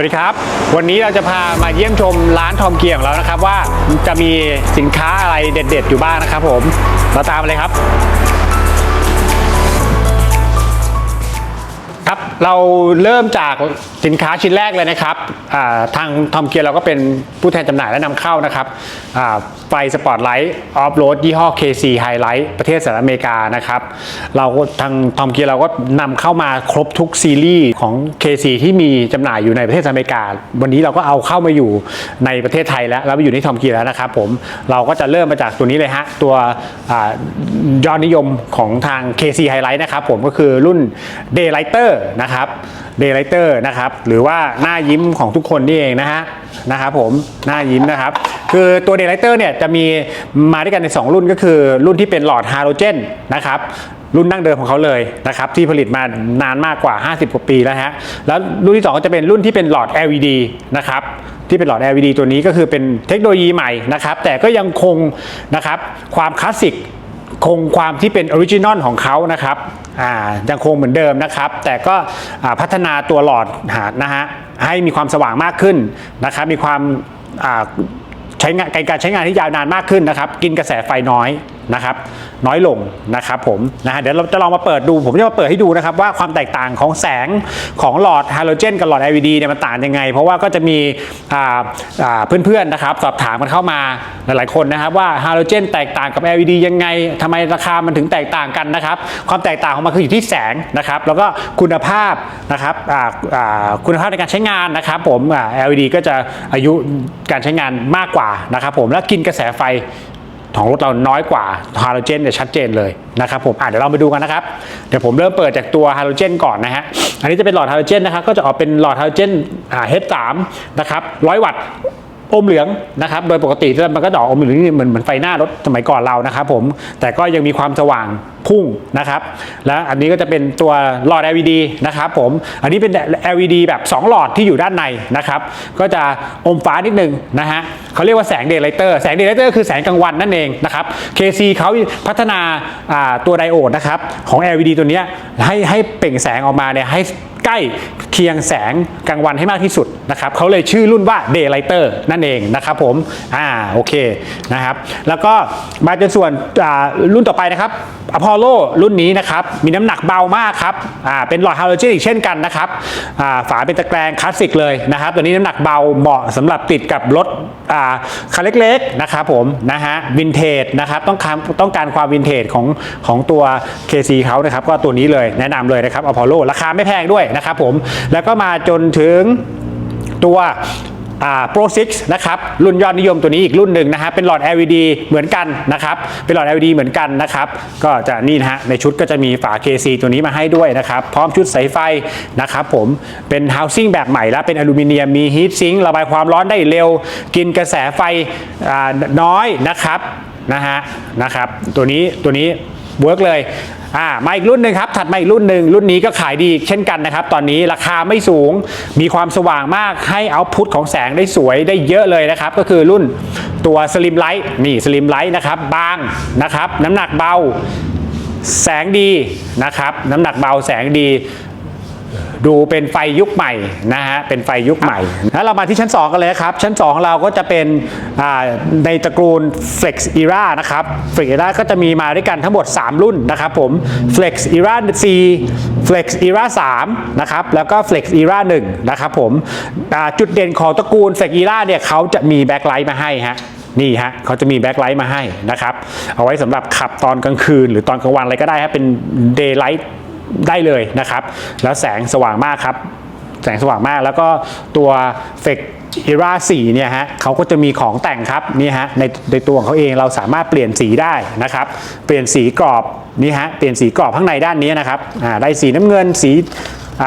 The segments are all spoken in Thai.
วัสดีครับ วันนี้เราจะพามาเยี่ยมชมร้านทอมเกียร์ของเรานะครับ ว่าจะมีสินค้าอะไรเด็ด ๆ อยู่บ้างนะครับผม เราตามมาเลยครับ ครับเราเริ่มจากสินค้าชิ้นแรกเลยนะครับทางทอมเกียร์เราก็เป็นผู้แทนจำหน่ายและนำเข้านะครับไฟสปอตไลท์ออฟโรดยี่ห้อ KC Highlight ประเทศสหรัฐอเมริกานะครับเราทางทอมเกียร์เราก็นำเข้ามาครบทุกซีรีส์ของ KC ที่มีจำหน่ายอยู่ในประเทศสหรัฐอเมริกา วันนี้เราก็เอาเข้ามาอยู่ในประเทศไทยแล้วแล้วมาอยู่ในทอมเกียร์แล้วนะครับผมเราก็จะเริ่มมาจากตัวนี้เลยฮะตัวอยอดนิยมของทาง KC Highlight นะครับผมก็คือรุ่น Daylighter นะครับ Daylighter นะครับหรือว่าหน้ายิ้มของทุกคนนี่เองนะฮะนะครับผมหน้ายิ้มนะครับคือตัว Daylighter เนี่ยจะมีมาด้วยกันใน 2 รุ่นก็คือ รุ่นที่เป็นหลอดฮาโลเจนนะครับรุ่นดั้งเดิมของเขาเลยนะครับที่ผลิตมานานมากกว่า 50 กว่าปีแล้วฮะแล้วรุ่นที่ 2 ก็จะเป็นรุ่นที่เป็นหลอด LED นะครับที่เป็นหลอด LED ตัวนี้ก็คือเป็นเทคโนโลยีใหม่นะครับแต่ก็ยังคงนะครับความคลาสสิก คงความที่เป็นออริจินอลของเขานะครับอ่ายังคงเหมือนเดิมนะครับ แต่ก็พัฒนาตัวหลอดหานะฮะให้มีความสว่างมากขึ้นนะครับ มีความใช้งานการใช้งานที่ยาวนานมากขึ้นนะครับ กินกระแสไฟน้อยนะครับน้อยลงนะครับผมนะฮะเดี๋ยวเราจะลองมาเปิดดู ผมจะมาเปิดให้ดูนะครับว่าความแตกต่างของแสงของหลอดฮาโลเจนกับหลอด LED เนี่ยมันต่างยังไง เพราะว่าก็จะมีเพื่อนๆนะครับสอบถามกันเข้ามาหลายๆคนนะครับว่าฮาโลเจนแตกต่างกับ LED ยังไงทำไมราคามันถึงแตกต่างกันนะครับ ความแตกต่างของมันคืออยู่ที่แสงนะครับแล้วก็คุณภาพนะครับคุณภาพในการใช้งานนะครับผม LED ก็จะอายุการใช้งานมากกว่านะครับผมแล้วกินกระแสไฟ ของรถเราน้อยกว่าฮาโลเจนเนี่ยชัดเจนเลยนะครับผมอะเดี๋ยวเราไปดูกันนะครับ เดี๋ยวผมเริ่มเปิดจากตัวฮาโลเจนก่อนนะฮะอันนี้จะเป็นหลอดฮาโลเจนนะครับก็จะออกเป็นหลอดฮาโลเจนอ่า H3 นะครับร้อยวัตต์ อมเหลืองนะครับโดยปกติมันก็จะอกอมเหลืองนี่เหมือนเหมือนไฟหน้ารถสมัยก่อนเรานะครับผมแต่ก็ยังมีความสว่างพุ่งนะครับแล้วอันนี้ก็จะเป็นตัวหลอด LED นะครับผมอันนี้เป็น LED แบบ 2 หลอดที่อยู่ด้านในนะครับก็จะอมฟ้านิดนึงนะฮะเขาเรียกว่าแสงเดย์ไลเตอร์แสงเดย์ไลเตอร์คือแสงกลางวันนั่นเองนะครับ KC เขาพัฒนาตัวไดโอดนะครับของ LED ตัวนี้ให้ให้เปล่งแสงออกมาเนี่ยให้ ใกล้เคียงแสงกลางวันให้มากที่สุดนะครับเขาเลยชื่อรุ่นว่า Daylighter นั่นเองนะครับผมอ่าโอเคนะครับแล้วก็มาจนส่วนอ่ารุ่นต่อไปนะครับอพอลโลรุ่นนี้นะครับมีน้ำหนักเบามากครับอ่าเป็นหลอดฮาโลเจนอีกเช่นกันนะครับอ่าฝาเป็นตะแกรงคลาสสิกเลยนะครับตัวนี้น้ำหนักเบาเหมาะสำหรับติดกับรถอ่าคันเล็กๆนะครับผมนะฮะวินเทจนะครับต้องการต้องการความวินเทจของของตัว KC เขานะครับก็ตัวนี้เลยแนะนำเลยนะครับอพอลโลราคาไม่แพงด้วยนะครับผม แล้วก็มาจนถึงตัวอ่า Pro 6 นะครับ รุ่นยอดนิยมตัวนี้อีกรุ่นหนึ่งนะฮะเป็นหลอด LED เหมือนกันนะครับ เป็นหลอด LED เหมือนกันนะครับ ก็จะนี่นะฮะในชุดก็จะมีฝา KC ตัวนี้มาให้ด้วยนะครับ พร้อมชุดสายไฟนะครับผมเป็น housing แบบใหม่แล้ว เป็นอลูมิเนียมมี heat sink ระบายความร้อนได้เร็ว กินกระแสไฟน้อยนะครับนะฮะนะครับ ตัวนี้ตัวนี้เวิร์กเลย อ่ามาอีกรุ่นหนึ่งครับถัดมาอีกรุ่นหนึ่งรุ่นนี้ก็ขายดีเช่นกันนะครับ ตอนนี้ราคาไม่สูงมีความสว่างมากให้เอาพุทของแสงได้สวยได้เยอะเลยนะครับ ก็คือรุ่นตัวสลิมไลท์นี่สลิมไลท์นะครับบางนะครับ น้ำหนักเบาแสงดีนะครับ น้ำหนักเบาแสงดี ดูเป็นไฟยุคใหม่นะฮะเป็นไฟยุคใหม่แล้วเรามาที่ชั้น 2 กันเลยครับ ชั้น2ของเราก็จะเป็นในตระกูล Flex Era นะครับ Flex Era ก็จะมีมาด้วยกันทั้งหมด 3 รุ่นนะครับผม Flex Era C Flex Era 3นะครับแล้วก็ Flex Era 1นะครับผมจุดเด่นของตระกูล Flex Era เนี่ยเขาจะมีแบ็คไลท์มาให้ฮะนี่ฮะเขาจะมีแบ็คไลท์มาให้นะครับ เอาไว้สำหรับขับตอนกลางคืน หรือตอนกลางวันอะไรก็ได้ฮะเป็น Daylight ได้เลยนะครับ แล้วแสงสว่างมากครับ แสงสว่างมากแล้วก็ตัวเฟกอีราสีเนี่ยฮะเขาก็จะมีของแต่งครับนี่ฮะในในตัวของเขาเองเราสามารถเปลี่ยนสีได้นะครับ เปลี่ยนสีกรอบนี่ฮะเปลี่ยนสีกรอบข้างในด้านนี้นะครับอ่าได้สีน้ำเงินสี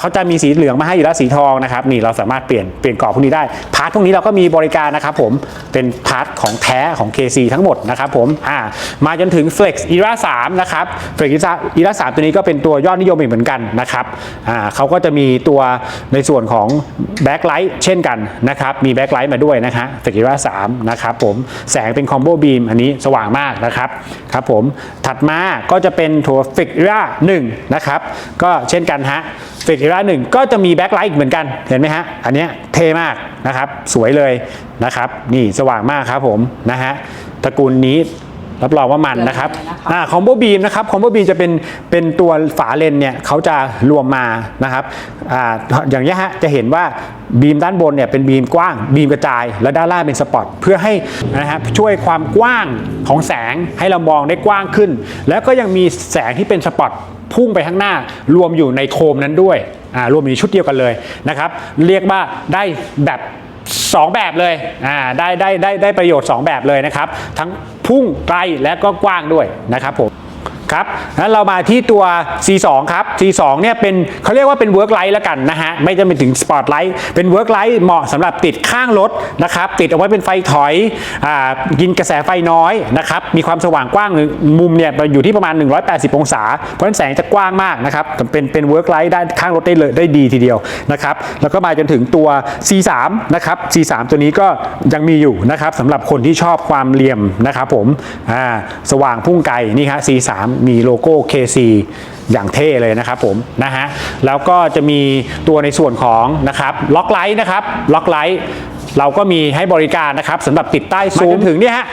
เขาจะมีสีเหลืองมาให้อยู่แล้วสีทองนะครับนี่เราสามารถเปลี่ยนเปลี่ยนกรอบพวกนี้ได้พาร์ทพวกนี้เราก็มีบริการนะครับผมเป็นพาร์ทของแท้ของ KC ทั้งหมดนะครับผมอ่ามาจนถึง Flex Era 3นะครับ Flex Era 3ตัวนี้ก็เป็นตัวยอดนิยมอีกเหมือนกันนะครับอ่าเขาก็จะมีตัวในส่วนของแบ็คไลท์เช่นกันนะครับมีแบ็คไลท์มาด้วยนะฮะ Flex Era 3นะครับผมแสงเป็นคอมโบบีมอันนี้สว่างมากนะครับครับผมถัดมาก็จะเป็นตัว Flex Era 1นะครับก็เช่นกันฮะ เฟกเอราหนึ่งก็จะมีแบ็คไลท์เหมือนกัน เห็นไหมฮะ อันนี้เท่มากนะครับ สวยเลยนะครับ นี่สว่างมากครับผมนะฮะตระกูลนี้ รับรองว่ามันนะครับเดี๋ยวนะคะอ่าคอมโบบีมนะครับคอมโบบีมจะเป็นเป็นตัวฝาเลนเนี่ยเขาจะรวมมานะครับอ่าอย่างนี้ยฮะจะเห็นว่าบีมด้านบนเนี่ยเป็นบีมกว้างบีมกระจาย แล้วด้านล่างเป็นสปอตเพื่อให้นะครับช่วยความกว้างของแสงให้เรามองได้กว้างขึ้น แล้วก็ยังมีแสงที่เป็นสปอตพุ่งไปข้างหน้ารวมอยู่ในโคมนั้นด้วยอ่ารวมอยู่ในชุดเดียวกันเลยนะครับ เรียกว่าได้แบบ สองแบบเลยอ่าได้ได้ได้ได้ประโยชน์ 2 แบบเลยนะครับ ทั้งพุ่งไกลและก็กว้างด้วยนะครับผม ครับงั้นเรามาที่ตัว C2 ครับ C2 เนี่ยเป็นเขาเรียกว่าเป็น Work Light แล้วกันนะฮะ ไม่จำเป็นถึง Spotlight เป็น Work Light เหมาะสำหรับติดข้างรถนะครับ ติดเอาไว้เป็นไฟถอยอ่ากินกระแสไฟน้อยนะครับ มีความสว่างกว้างมุมเนี่ยอยู่ที่ประมาณ 180 องศา เพราะฉะนั้นแสงจะกว้างมากนะครับ เป็นเป็น Work Light ได้ข้างรถได้เลยได้ดีทีเดียวนะครับ แล้วก็มาจนถึงตัว C3 นะครับ C3 ตัวนี้ก็ยังมีอยู่นะครับสำหรับคนที่ชอบความเหลี่ยมนะครับผมอ่าสว่างพุ่งไกลนี่ครับ C3 มีโลโก้ KC อย่างเท่เลยนะครับผมนะฮะแล้วก็จะมีตัวในส่วนของนะครับล็อกไลท์นะครับล็อกไลท์เราก็มีให้บริการนะครับสำหรับติดใต้ซูมถึงเนี่ยฮะ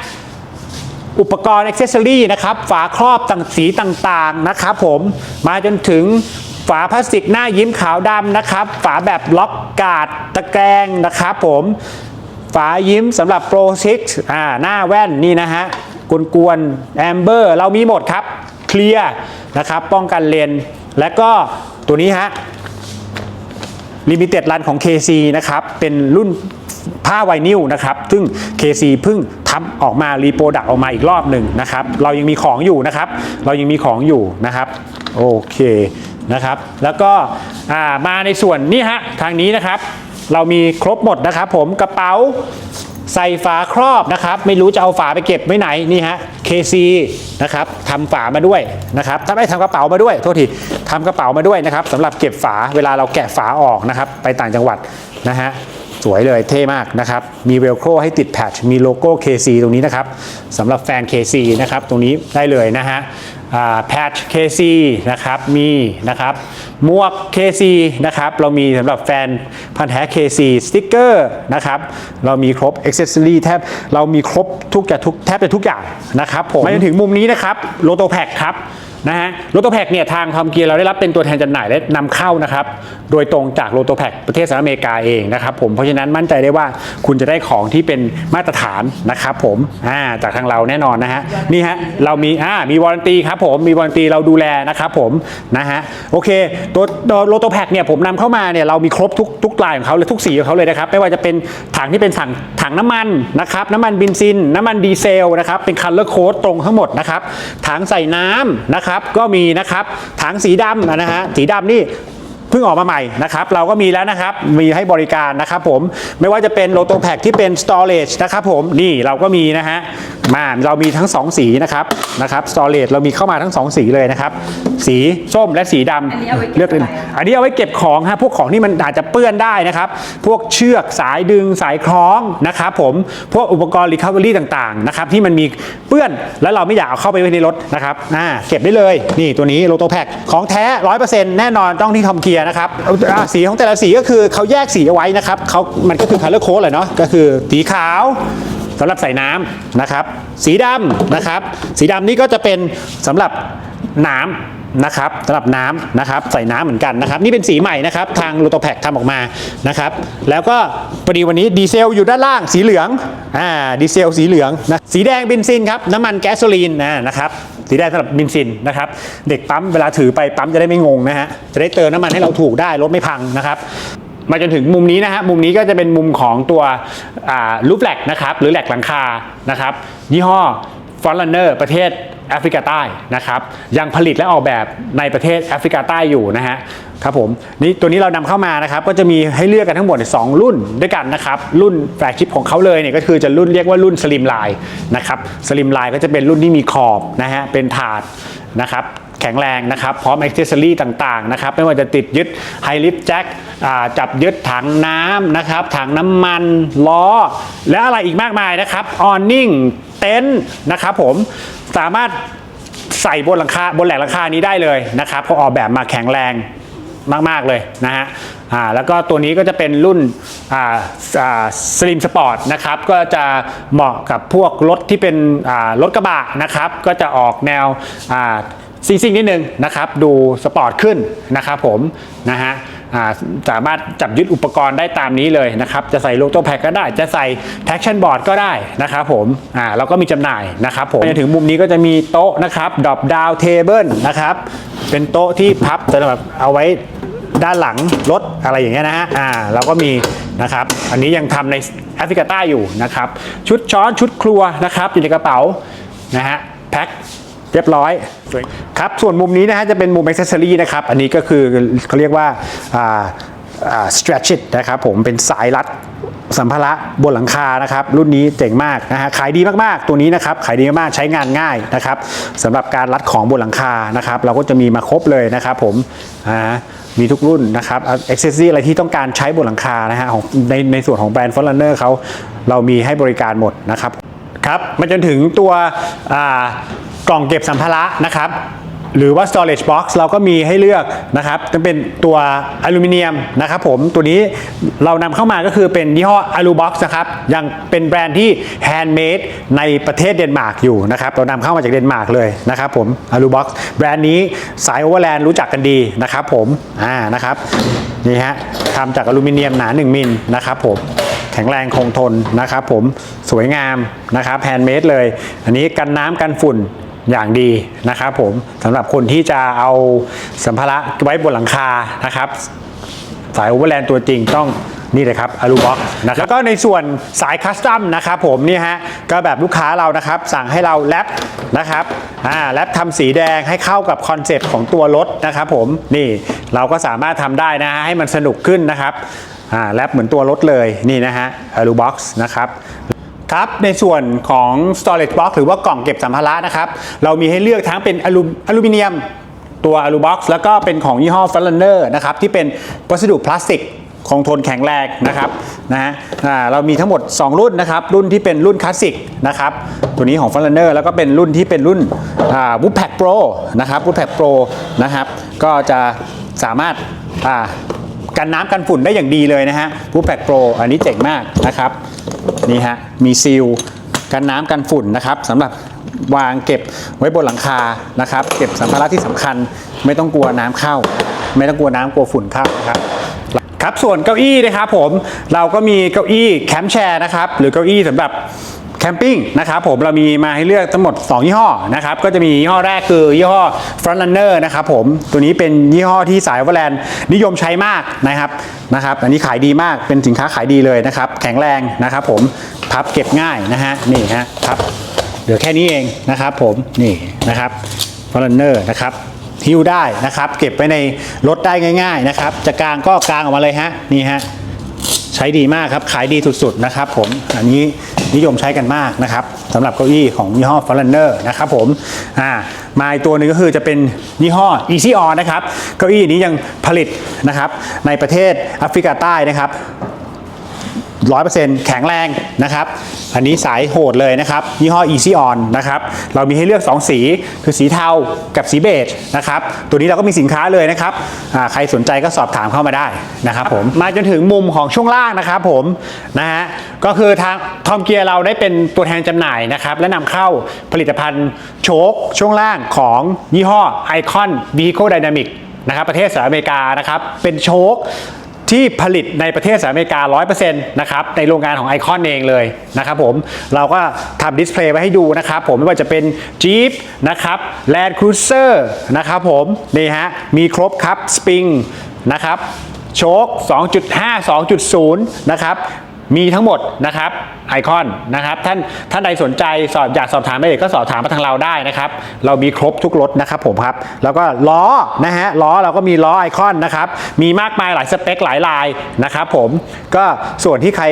อุปกรณ์อ็อกเซอรี่นะครับฝาครอบต่างสีต่างๆนะครับผมมาจนถึงฝาพลาสติกหน้ายิ้มขาวดำนะครับ ฝาแบบล็อกการ์ดตะแกรงนะครับผมฝายิ้มสำหรับโปรซิกอ่าหน้าแว่นนี่นะฮะกวนๆแอมเบอร์เรามีหมดครับ เคลียร์นะครับป้องกันเลนและก็ตัวนี้ฮะลิมิเต็ดรันของ KC นะครับเป็นรุ่นผ้าไวนิลนะครับ ซึ่ง KC เพิ่งทำออกมารีโปรดักออกมาอีกรอบหนึ่งนะครับ เรายังมีของอยู่นะครับ เรายังมีของอยู่นะครับ โอเคนะครับ แล้วก็มาในส่วนนี้ฮะทางนี้นะครับ เรามีครบหมดนะครับผมกระเป๋าใส่ฝาครอบนะครับ ไม่รู้จะเอาฝาไปเก็บไว้ไหนนี่ฮะ KC นะครับทำฝามาด้วยนะครับถ้าไม่ทำกระเป๋ามาด้วยโทษทีทำกระเป๋ามาด้วยนะครับสำหรับเก็บฝาเวลาเราแกะฝาออกนะครับ ไปต่างจังหวัดนะฮะสวยเลยเท่มากนะครับ มีเวลโครให้ติดแพทช์มีโลโก้ KC ตรงนี้นะครับสำหรับแฟน KC นะครับ ตรงนี้ได้เลยนะฮะแพทช์ KC นะครับมีนะครับ หมวก KC นะครับ เรามีสำหรับแฟนพันธ์แท้ KC สติ๊กเกอร์นะครับ เรามีครบ a อ c เซสซอรี่แทบเรามีครบทุกจะทุกแทบจะทุกอย่างนะครับผมมาจนถึงมุมนี้นะครับโลโตแพคครับนะฮะโลโตแพคเนี่ยทางทอมเกียร์เราได้รับเป็นตัวแทนจำหน่ายและนำเข้านะครับ โดยตรงจากโลโตแพคประเทศสหรัฐอเมริกาเองนะครับผมเพราะฉะนั้นมั่นใจได้ว่าคุณจะได้ของที่เป็นมาตรฐานนะครับผมอ่าจากทางเราแน่นอนนะฮะนี่ฮะเรามีอ่ามีวารันตีครับผมมีวารันตีเราดูแลนะครับผมนะฮะโอเคตัวโลโตแพคเนี่ยผมนำเข้ามาเนี่ยเรามีครบทุกทุกลายของเขาเลยทุกสีของเขาเลยนะครับไม่ว่าจะเป็นถังที่เป็นถังถังน้ำมันนะครับน้ำมันบินซิน น้ำมันดีเซลนะครับเป็นคันเลอร์โค้ดตรงทั้งหมดนะครับถังใส่น้ำนะครับก็มีนะครับถังสีดำนะฮะสีดำนี่ พิ่งออกมาใหม่นะครับเราก็มีแล้วนะครับมีให้บริการนะครับผมไม่ว่าจะเป็นโลโตแพคที่เป็น storage นะครับผมนี่เราก็มีนะฮะมาเรามีทั้ง 2 สีนะครับนะครับ storage เรามีเข้ามาทั้ง 2 สีเลยนะครับ สีส้มและสีดำอันนี้เอาไว้เก็บเลือกเลยอะไรอะอันนี้เอาไว้เก็บของฮะพวกของที่มันอาจจะเปื้อนได้นะครับ พวกเชือกสายดึงสายคล้องนะครับผมพวกอุปกรณ์ recovery ต่างๆนะครับที่มันมีเปื้อนแล้วเราไม่อยากเอาเข้าไปไว้ในรถนะครับอ่าเก็บได้เลยนี่ตัวนี้โลโตแพคของแท้100%แน่นอนต้องที่ทอมเกียร์นะครับเอาอ่าสีของแต่ละสีก็คือเขาแยกสีเอาไว้นะครับเขามันก็คือ color code เลยเนาะก็คือสีขาวสำหรับใส่น้ำนะครับ สีดำนะครับ สีดำนี่ก็จะเป็นสำหรับน้ำนะครับสำหรับน้ำนะครับ ใส่น้ำเหมือนกันนะครับ นี่เป็นสีใหม่นะครับ ทางโลโตแพคทำออกมานะครับ แล้วก็พอดีวันนี้ดีเซลอยู่ด้านล่างสีเหลืองอ่าดีเซลสีเหลืองนะสีแดงเบนซินครับน้ำมันแก๊สโซลีนนะนะครับ สีแดงสำหรับบินซินนะครับ เด็กปั๊มเวลาถือไปปั๊มจะได้ไม่งงนะฮะ จะได้เติมน้ำมันให้เราถูกได้รถไม่พังนะครับมาจนถึงมุมนี้นะฮะมุมนี้ก็จะเป็นมุมของตัวลูปแหลกนะครับหรือแหลกหลังคานะครับยี่ห้อฟอนลันเนอร์ประเทศ แอฟริกาใต้นะครับยังผลิตและออกแบบในประเทศแอฟริกาใต้อยู่นะฮะครับผมนี่ตัวนี้เรานำเข้ามานะครับก็จะมีให้เลือกกันทั้งหมด 2 รุ่นด้วยกันนะครับรุ่นแฟลกชิพของเขาเลยเนี่ยก็คือจะรุ่นเรียกว่ารุ่นสลิมไลน์นะครับสลิมไลน์ก็จะเป็นรุ่นที่มีขอบนะฮะเป็นถาดนะครับ แข็งแรงนะครับพร้อมอ็กเซอรี่ต่างๆนะครับไม่ว่าจะติดยึดไฮลิฟแจ็คจับยึดถังน้ำนะครับถังน้ำมันล้อ และอะไรอีกมากมายนะครับออนนิ่งเต็นท์นะครับผมสามารถใส่บนหลังคาบนแหลกหลังคานี้ได้เลยนะครับเพราะออกแบบมาแข็งแรงมาก ๆ เลยนะฮะอ่าแล้วก็ตัวนี้ก็จะเป็นรุ่นอ่าอ่าสลิมสปอร์ตนะครับ ก็จะเหมาะกับพวกรถที่เป็นอ่ารถกระบะนะครับ ก็จะออกแนวอ่า ซิ่งนิดนึงนะครับ ดูสปอร์ตขึ้นนะครับผมนะฮะสามารถจับยึดอุปกรณ์ได้ตามนี้เลยนะครับ จะใส่โลโต้แพ็กก็ได้ จะใส่ traction board ก็ได้นะครับผมอ่าเราก็มีจำหน่ายนะครับผมจนถึงมุมนี้ก็จะมีโต๊ะนะครับดรอปดาวเทเบิลนะครับ เป็นโต๊ะที่พับสำหรับเอาไว้ด้านหลังรถอะไรอย่างเงี้ยนะฮะอ่าเราก็มีนะครับ อันนี้ยังทำในแอฟริกาใต้อยู่นะครับ ชุดช้อนชุดครัวนะครับอยู่ในกระเป๋านะฮะแพ็ค เรียบร้อยสวยครับส่วนมุมนี้นะฮะจะเป็นมุม a อ c เซอรี่นะครับ อันนี้ก็คือเขาเรียกว่าอ่าอ่า stretch it นะครับผมเป็นสายรัดสัมภาระบนหลังคานะครับรุ่นนี้เจ๋งมากนะฮะขายดีมากๆตัวนี้นะครับขายดีมากๆใช้งานง่ายนะครับสำหรับการรัดของบนหลังคานะครับเราก็จะมีมาครบเลยนะครับผมอ่ามีทุกรุ่นนะครับอ็อกเซสซอรี่อะไรที่ต้องการใช้บนหลังคานะฮะของในในส่วนของแบรนด์ฟอร์ลันเนอร์เขาเรามีให้บริการหมดนะครับครับมาจนถึงตัวอ่า กล่องเก็บสัมภาระนะครับ หรือว่า storage box เราก็มีให้เลือกนะครับจะเป็นตัวอลูมิเนียมนะครับผมตัวนี้เรานำเข้ามาก็คือเป็นยี่ห้อ Alubox นะครับ ยังเป็นแบรนด์ที่ handmade ในประเทศเดนมาร์กอยู่นะครับ เรานำเข้ามาจากเดนมาร์กเลยนะครับผม Alubox แบรนด์นี้สายโอเวอร์แลนด์รู้จักกันดีนะครับผมอ่านะครับนี่ฮะทำจากอลูมิเนียมหนา 1 มิลนะครับผมแข็งแรงคงทนนะครับผมสวยงามนะครับแฮนด์เมดเลย อันนี้กันน้ำกันฝุ่น อย่างดีนะครับผมสำหรับคนที่จะเอาสัมภาระไว้บนหลังคานะครับ สายโอเวอร์แลนด์ตัวจริงต้องนี่เลยครับอลูบ็อกนะครับแล้วก็ในส่วนสายคัสตัมนะครับผมนี่ฮะก็แบบลูกค้าเรานะครับ สั่งให้เราแรปนะครับอ่าแรปทำสีแดงให้เข้ากับคอนเซ็ปต์ของตัวรถนะครับผมนี่เราก็สามารถทำได้นะฮะให้มันสนุกขึ้นนะครับอ่าแรปเหมือนตัวรถเลยนี่นะฮะอลูบ็อกนะครับ ครับในส่วนของ storage box หรือว่ากล่องเก็บสัมภาระนะครับ เรามีให้เลือกทั้งเป็นอลูอลูมิเนียมตัวอลูบ็อกซ์แล้วก็เป็นของยี่ห้อ f a l l e n e r นะครับที่เป็นวัสดุพลาสติกคงทนแข็งแรงนะครับนะฮะเรามีทั้งหมด 2 รุ่นนะครับรุ่นที่เป็นรุ่นคลาสสิกนะครับตัวนี้ของ f a l l e n e r แล้วก็เป็นรุ่นที่เป็นรุ่นอ่า Woodpack Pro นะครับ Woodpack Pro นะครับก็จะสามารถกันน้ำกันฝุ่นได้อย่างดีเลยนะฮะบูแพ c โปรอันนี้เจ๋งมากนะครับ นี่ฮะมีซีลกันน้ำกันฝุ่นนะครับสำหรับวางเก็บไว้บนหลังคานะครับ เก็บสัมภาระที่สำคัญ ไม่ต้องกลัวน้ำเข้า ไม่ต้องกลัวน้ำกลัวฝุ่นเข้านะครับครับส่วนเก้าอี้นะครับผมเราก็มีเก้าอี้แคมป์แชร์นะครับหรือเก้าอี้สำหรับ แคมปิ้งนะครับผมเรามีมาให้เลือกทั้งหมด 2 ยี่ห้อนะครับก็จะมียี่ห้อแรกคือยี่ห้อ Front Runner นะครับผมตัวนี้เป็นยี่ห้อที่สายวอร์แลนด์นิยมใช้มากนะครับนะครับอันนี้ขายดีมากเป็นสินค้าขายดีเลยนะครับ แข็งแรงนะครับผมพับเก็บง่ายนะฮะนี่ฮะพับเหลือแค่นี้เองนะครับผมนี่นะครับ Front Runner นะครับฮิ้วได้นะครับ เก็บไว้ในรถได้ง่าย ๆนะครับ จะกลางก็กลางออกมาเลยฮะนี่ฮะใช้ดีมากครับขายดีสุดๆนะครับ ผมอันนี้ นิยมใช้กันมากนะครับสำหรับเก้าอี้ของยี่ห้อ f o r e i g n e r นะครับผมอ่ามาอีกตัวหนึ่งก็คือจะเป็นยี่ห้อ Easy On นะครับเก้าอี้นี้ยังผลิตนะครับในประเทศแอฟริกาใต้นะครับ 100%แข็งแรงนะครับ อันนี้สายโหดเลยนะครับ ยี่ห้อ Easy On นะครับ เรามีให้เลือก 2 สี คือสีเทากับสีเบจนะครับ ตัวนี้เราก็มีสินค้าเลยนะครับอ่าใครสนใจก็สอบถามเข้ามาได้นะครับผม มาจนถึงมุมของช่วงล่างนะครับผมนะฮะ ก็คือทางทอมเกียร์เราได้เป็นตัวแทนจำหน่ายนะครับ และนำเข้าผลิตภัณฑ์โชคช่วงล่างของยี่ห้อ Icon Vehicle Dynamic นะครับประเทศสหรัฐอเมริกานะครับ เป็นโชค ที่ผลิตในประเทศสหรัฐอเมริกา 100%นะครับในโรงงานของไอคอนเองเลยนะครับผมเราก็ทำดิสเพลย์ไว้ให้ดูนะครับผมไม่ว่าจะเป็น Jeep นะครับ Land Cruiser นะครับผมนี่ฮะมีครบครับสปริงนะครับโชค2.5 2.0 นะครับ มีทั้งหมดนะครับไอคอนนะครับท่านท่านใดสนใจสอบอยากสอบถามอะไรก็สอบถามมาทางเราได้นะครับ เรามีครบทุกรถนะครับผมครับ แล้วก็ล้อนะฮะล้อเราก็มีล้อไอคอนนะครับ มีมากมายหลายสเปคหลายลายนะครับผมก็ส่วนที่ใคร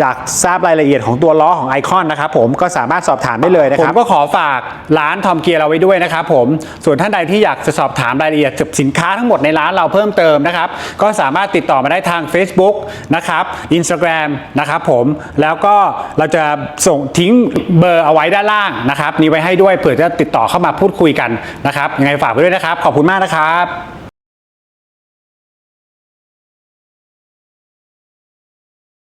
อยากทราบรายละเอียดของตัวล้อของไอคอนนะครับผมก็สามารถสอบถามได้เลยนะครับผมก็ขอฝากร้านทอมเกียร์เราไว้ด้วยนะครับผมส่วนท่านใดที่อยากจะสอบถามรายละเอียดสินค้าทั้งหมดในร้านเราเพิ่มเติมนะครับก็สามารถติดต่อมาได้ทาง Facebook นะครับ Instagram นะครับผมแล้วก็เราจะส่งทิ้งเบอร์เอาไว้ด้านล่างนะครับนี้ไว้ให้ด้วยเผื่อจะติดต่อเข้ามาพูดคุยกันนะครับยังไงฝากไว้ด้วยนะครับ ขอบคุณมากนะครับ